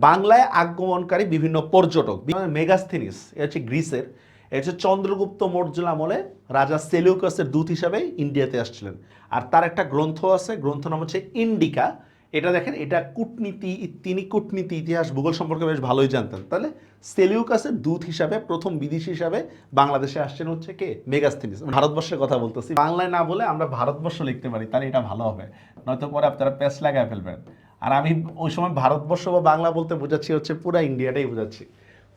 বাংলায় আগমনকারী বিভিন্ন পর্যটক মেগাস্থিনিস, এ হচ্ছে গ্রিসের, এ হচ্ছে চন্দ্রগুপ্ত মৌর্য আমলে রাজা সেলিউকাসের দূত হিসাবে ইন্ডিয়াতে আসছিলেন। আর তার একটা গ্রন্থ আছে গ্রন্থ নাম হচ্ছে ইন্ডিকা। এটা দেখেন, এটা কূটনীতি, তিনি কূটনীতি, ইতিহাস, ভূগোল সম্পর্কে বেশ ভালোই জানতেন। তাহলে সেলিউকাসের দূত হিসাবে, প্রথম বিদেশি হিসাবে বাংলাদেশে আসছেন হচ্ছে কে? মেগাস্থিনিস। ভারতবর্ষের কথা বলতেছি। বাংলায় না বলে আমরা ভারতবর্ষ লিখতে পারি, তাহলে এটা ভালো হবে। নয়তো পরে আপনারা প্যাচ লাগায় ফেলবেন। আর আমি ওই সময় ভারতবর্ষ বা বাংলা বলতে বোঝাচ্ছি হচ্ছে পুরো ইন্ডিয়াটাই বোঝাচ্ছি।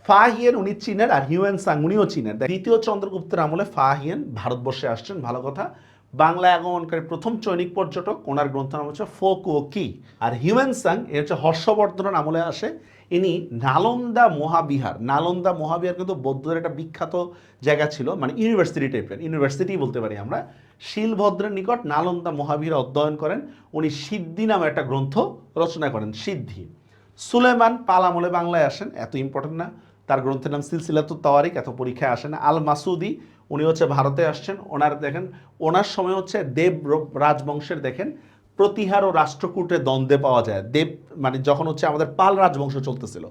ফাহিয়েন উনি চীনের আর হিউয়েন সাং উনিও চীনের। দ্বিতীয় চন্দ্রগুপ্তের আমলে ফাহিয়েন ভারতবর্ষে আসছেন, ভালো কথা। বাংলায় আগমনকারী প্রথম চৈনিক পর্যটক, ওনার গ্রন্থ নাম হচ্ছে ফোক ও কি, আর হিউয়েন সাং এ হচ্ছে হর্ষবর্ধনের আমলে আসে। ইনি নালন্দা মহাবিহার নালন্দা মহাবিহার কিন্তু বৌদ্ধদের একটা বিখ্যাত জায়গা ছিল মানে ইউনিভার্সিটি টাইপের ইউনিভার্সিটি বলতে পারি আমরা। শিলভদ্রের নিকট নালন্দা মহাবীর অধ্যয়ন করেন, উনি সিদ্ধি নামে একটা গ্রন্থ রচনা করেন, সিদ্ধি। সুলেমান পাল আমলে বাংলায় আসেন, এত ইম্পর্টেন্ট না। তার গ্রন্থের নাম সিলসিলাতু তাওয়ারিক, এত পরীক্ষায় আসেন আল মাসুদি উনি হচ্ছে ভারতে আসছেন। ওনার দেখেন, ওনার সময় হচ্ছে দেব রাজবংশের দেখেন, প্রতিহার ও রাষ্ট্রকূটে দ্বন্দ্বে পাওয়া যায়। দেব মানে যখন হচ্ছে আমাদের পাল রাজবংশ চলতেছিল,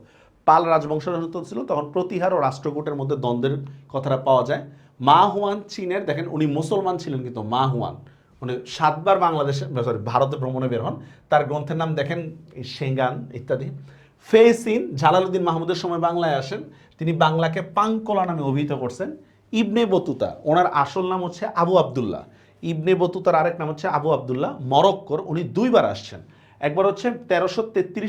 পাল রাজবংশ চলতেছিল, তখন প্রতিহার ও রাষ্ট্রকূটের মধ্যে দ্বন্দ্বের কথাটা পাওয়া যায়। মা হুয়ান চীনের, দেখেন, উনি মুসলমান ছিলেন কিন্তু মা হুয়ান। উনি সাতবার বাংলাদেশে সরি ভারতে ভ্রমণে বের হন। তার গ্রন্থের নাম দেখেন সেঙ্গান ইত্যাদি। ফেসিন জালালউদ্দিন মাহমুদের সময় বাংলায় আসেন। তিনি বাংলাকে পাঙ্কলা নামে অভিহিত করছেন। ইবনে বতুতা, ওনার আসল নাম হচ্ছে আবু আবদুল্লাহ। ইবনে বতুতার আরেক নাম হচ্ছে আবু আবদুল্লাহ মরক্কোর, উনি দুইবার আসছেন। একবার হচ্ছে তেরোশো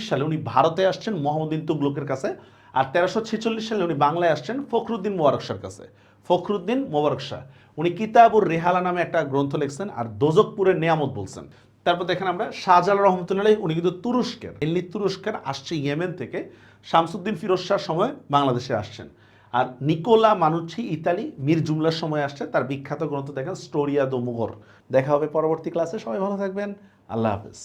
সালে উনি ভারতে আসছেন মোহাম্মদিন তুগলকের কাছে। আর তেরোশো ছেচল্লিশ সালে উনি বাংলায় আসছেন ফখরুদ্দিন মোবারক শাহর কাছে। ফখরুদ্দিন মোবারক শাহ। উনি কিতাবুর রেহালা নামে একটা গ্রন্থ লিখছেন আর দোজকপুরের নিয়ামত বলছেন। তারপর দেখেন আমরা শাহজালাল রহমতুল্লাহ উনি কিন্তু তুরস্কের এমনি তুরস্কের আসছে ইয়েমেন থেকে, শামসুদ্দিন ফিরোজ শাহর সময় বাংলাদেশে আসছেন। আর নিকোলা মানুচ্ছি ইতালি, মীর জুমলার সময় আসছে, তার বিখ্যাত গ্রন্থ দেখেন স্টোরিয়া দো মুগর। দেখা হবে পরবর্তী ক্লাসে। সবাই ভালো থাকবেন। আল্লাহ হাফেজ।